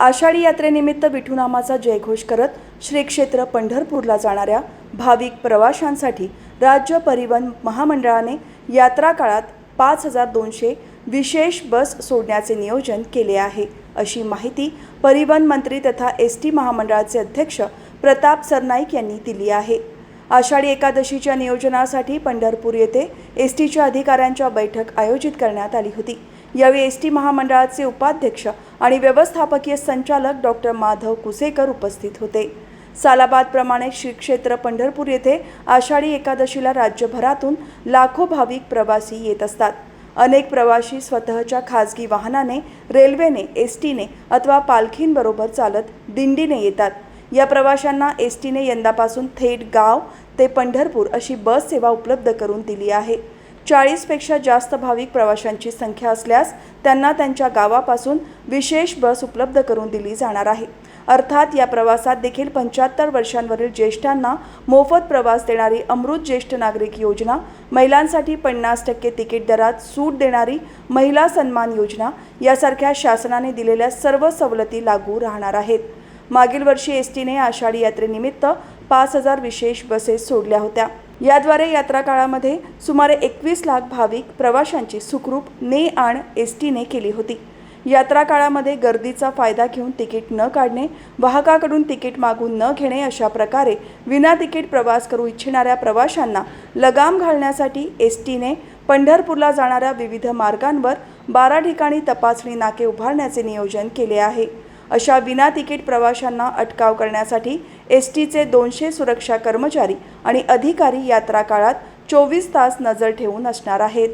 आषाढी यात्रेनिमित्त विठुनामाचा जयघोष करत श्री क्षेत्र पंढरपूरला जाणाऱ्या भाविक प्रवाशांसाठी राज्य परिवहन महामंडळाने यात्रा काळात पाच हजार दोनशे विशेष बस सोडण्याचे नियोजन केले आहे. अशी माहिती परिवहन मंत्री तथा एस टी महामंडळाचे अध्यक्ष प्रताप सरनाईक यांनी दिली आहे. आषाढी एकादशीच्या नियोजनासाठी पंढरपूर येथे एस टीच्या अधिकाऱ्यांच्या बैठक आयोजित करण्यात आली होती. यावेळी एस टी महामंडळाचे उपाध्यक्ष आणि व्यवस्थापकीय संचालक डॉक्टर माधव कुसेकर उपस्थित होते. सालाबादप्रमाणे श्री क्षेत्र पंढरपूर येथे आषाढी एकादशीला राज्यभरातून लाखो भाविक प्रवासी येत असतात. अनेक प्रवासी स्वतःच्या खाजगी वाहनाने रेल्वेने एस टीने अथवा पालखींबरोबर चालत दिंडीने येतात. या प्रवाशांना एस टीने यंदापासून थेट गाव ते पंढरपूर अशी बस सेवा उपलब्ध करून दिली आहे. चाळीसपेक्षा जास्त भाविक प्रवाशांची संख्या असल्यास त्यांना त्यांच्या गावापासून विशेष बस उपलब्ध करून दिली जाणार आहे. अर्थात या प्रवासात देखील पंच्याहत्तर वर्षांवरील ज्येष्ठांना मोफत प्रवास देणारी अमृत ज्येष्ठ नागरिक योजना महिलांसाठी पन्नास टक्के तिकीट दरात सूट देणारी महिला सन्मान योजना यासारख्या शासनाने दिलेल्या सर्व सवलती लागू राहणार आहेत. मागील वर्षी एस टीने आषाढी यात्रेनिमित्त पाच हजार विशेष बसेस सोडल्या होत्या. याद्वारे यात्रा काळामध्ये सुमारे एकवीस लाख भाविक प्रवाशांची सुखरूप ने आण एस टीने केली होती. यात्रा काळामध्ये गर्दीचा फायदा घेऊन तिकीट न काढणे वाहकाकडून तिकीट मागून न घेणे अशा प्रकारे विना तिकीट प्रवास करू इच्छिणाऱ्या प्रवाशांना लगाम घालण्यासाठी एस टीने पंढरपूरला जाणाऱ्या विविध मार्गांवर बारा ठिकाणी तपासणी नाके उभारण्याचे नियोजन केले आहे. अशा विना तिकीट प्रवाशांना अटकाव करण्यासाठी एस टीचे दोनशे सुरक्षा कर्मचारी आणि अधिकारी यात्रा काळात चोवीस तास नजर ठेवून असणार आहेत.